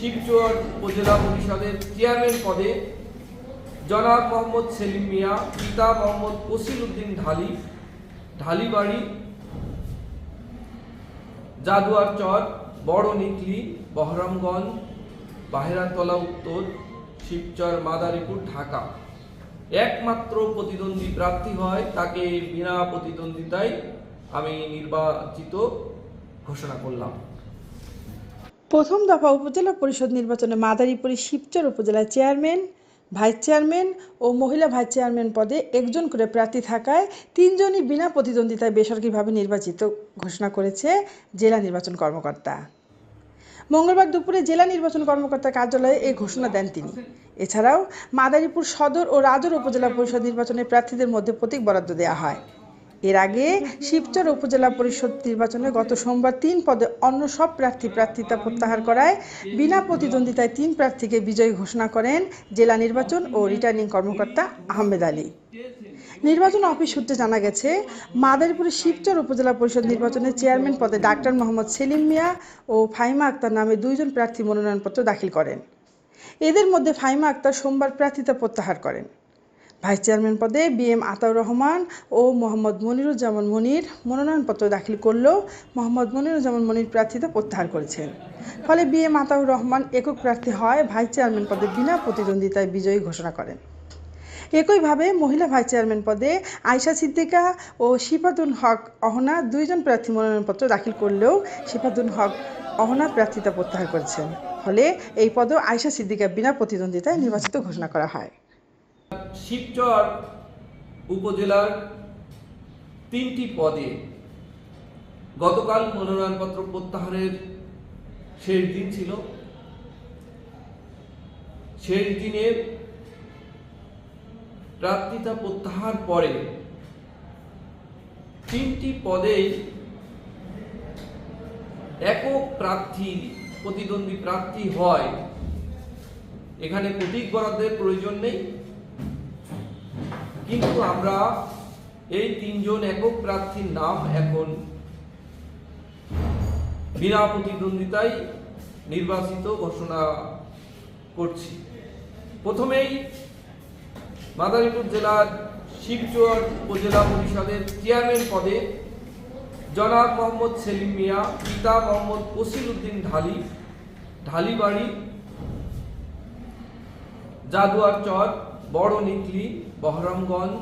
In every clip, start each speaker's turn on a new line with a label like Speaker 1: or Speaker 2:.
Speaker 1: শিবচর উপজেলা পরিষদের চেয়ারম্যান পদে জনাব মোহাম্মদ সেলিম মিয়া, পিতা মোহাম্মদ কসির উদ্দিন ঢালি, ঢালিবাড়ি, জাদুয়ার চর, বড় নিকলি, বহরমগঞ্জ, বাহেরাতলা উত্তর, শিবচর, মাদারীপুর, ঢাকা। একমাত্র প্রতিদ্বন্দ্বী প্রার্থী হয়, তাকে বিনা প্রতিদ্বন্দ্বিতায় আমি নির্বাচিত ঘোষণা করলাম।
Speaker 2: প্রথম দফা উপজেলা পরিষদ নির্বাচনে মাদারীপুরে শিবচর উপজেলা চেয়ারম্যান, ভাইস চেয়ারম্যান ও মহিলা ভাইস চেয়ারম্যান পদে একজন করে প্রার্থী থাকায় তিনজনই বিনা প্রতিদ্বন্দ্বিতায় বেসরকারিভাবে নির্বাচিত ঘোষণা করেছে জেলা নির্বাচন কর্মকর্তা। মঙ্গলবার দুপুরে জেলা নির্বাচন কর্মকর্তার কার্যালয়ে এই ঘোষণা দেন তিনি। এছাড়াও মাদারীপুর সদর ও রাজর উপজেলা পরিষদ নির্বাচনে প্রার্থীদের মধ্যে প্রতীক বরাদ্দ দেওয়া হয়। এর আগে শিবচর উপজেলা পরিষদ নির্বাচনে গত সোমবার তিন পদে অন্য সব প্রার্থী প্রার্থিতা প্রত্যাহার করায় বিনা প্রতিদ্বন্দ্বিতায় তিন প্রার্থীকে বিজয়ী ঘোষণা করেন জেলা নির্বাচন ও রিটার্নিং কর্মকর্তা আহমেদ আলী। নির্বাচন অফিস সূত্রে জানা গেছে, মাদারীপুরের শিবচর উপজেলা পরিষদ নির্বাচনের চেয়ারম্যান পদে ডাক্তার মোহাম্মদ সেলিম মিয়া ও ফাইমা আক্তার নামে দুইজন প্রার্থী মনোনয়নপত্র দাখিল করেন। এদের মধ্যে ফাইমা আক্তার সোমবার প্রার্থিতা প্রত্যাহার করেন। ভাইস চেয়ারম্যান পদে বি এম আতাউর রহমান ও মোহাম্মদ মনিরুজ্জামান মনির মনোনয়নপত্র দাখিল করলেও মোহাম্মদ মনিরুজ্জামান মনির প্রার্থিতা প্রত্যাহার করেছেন। ফলে বি এম আতাউর রহমান একক প্রার্থী হয় ভাইস চেয়ারম্যান পদে বিনা প্রতিদ্বন্দ্বিতায় বিজয়ী ঘোষণা করেন। একইভাবে মহিলা ভাইস চেয়ারম্যান পদে আয়শা সিদ্দিকা ও শিফাতুল হক অহনা দুইজন প্রার্থী মনোনয়নপত্র দাখিল করলেও শিফাতুল হক অহনা প্রার্থিতা প্রত্যাহার করেছেন। ফলে এই পদেও আয়শা সিদ্দিকা বিনা প্রতিদ্বন্দ্বিতায় নির্বাচিত ঘোষণা করা হয়।
Speaker 1: শিবচর উপজেলার তিনটি পদে গতকাল মনোনয়নপত্র প্রত্যাহারের শেষ দিন ছিল। শেষ দিনের প্রার্থিতা প্রত্যাহার পরে তিনটি পদে একক প্রার্থী, প্রতিদ্বন্দ্বী প্রার্থী হয়। এখানে প্রতীক বরাদ্দের প্রয়োজন নেই। কিন্তু আমরা এই তিনজন একক প্রার্থীর নাম এখন বিনা প্রতিদ্বন্দ্বিতায় নির্বাচিত ঘোষণা করছি। প্রথমেই মাদারীপুর জেলার শিবচর উপজেলা পরিষদের চেয়ারম্যান পদে জনাব মোহাম্মদ সেলিম মিয়া, পিতা মোহাম্মদ কসির উদ্দিন ঢালি, ঢালিবাড়ি জাদুয়ার চর বড় নিকলি, বহরমগঞ্জ,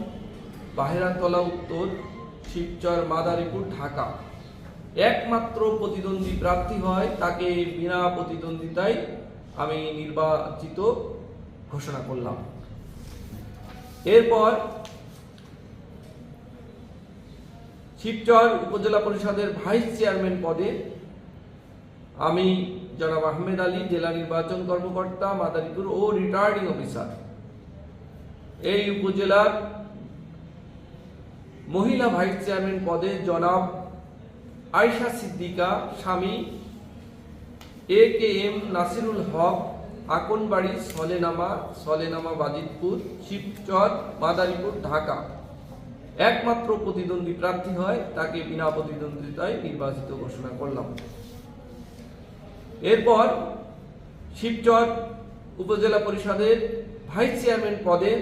Speaker 1: বাহেরাতলা উত্তর, শিবচর, মাদারীপুর, ঢাকা। একমাত্র প্রতিদ্বন্দ্বী প্রার্থী হয় তাকে বিনা প্রতিদ্বন্দ্বিতায় আমি নির্বাচিত ঘোষণা করলাম। এরপর শিবচর উপজেলা পরিষদের ভাইস চেয়ারম্যান পদে আমি জনাব আহমেদ আলী, জেলা নির্বাচন কর্মকর্তা, মাদারীপুর ও রিটার্নিং অফিসার। এই উপজেলার মহিলা ভাইস চেয়ারম্যান পদে জনাব আয়শা সিদ্দিকা, স্বামী A K M Nasirul Haque, Akonbari, Solenama Solenama Bajitpur, Shibchar, Madaripur, Dhaka. একমাত্র প্রতিদ্বন্দ্বী প্রার্থী হয়, তাকে বিনা প্রতিদ্বন্দ্বিতায় নির্বাচিত ঘোষণা করলাম। এরপর শিবচর উপজেলা পরিষদের ভাইস চেয়ারম্যান পদে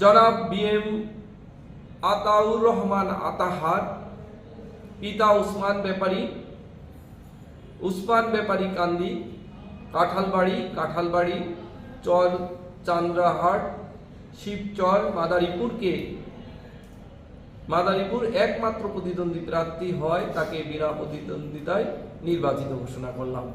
Speaker 1: জনাব বি এম আতাউর রহমান আতাহার, পিতা উসমান ব্যাপারী উসমান ব্যাপারী কান্দি, কাঁঠালবাড়ি কাঁঠালবাড়ি, চর চান্দ্রাহাট, শিবচর, মাদারীপুরকে। মাদারীপুর একমাত্র প্রতিদ্বন্দ্বী প্রার্থী হয়, তাকে বিনা প্রতিদ্বন্দ্বিতায় নির্বাচিত ঘোষণা করলাম।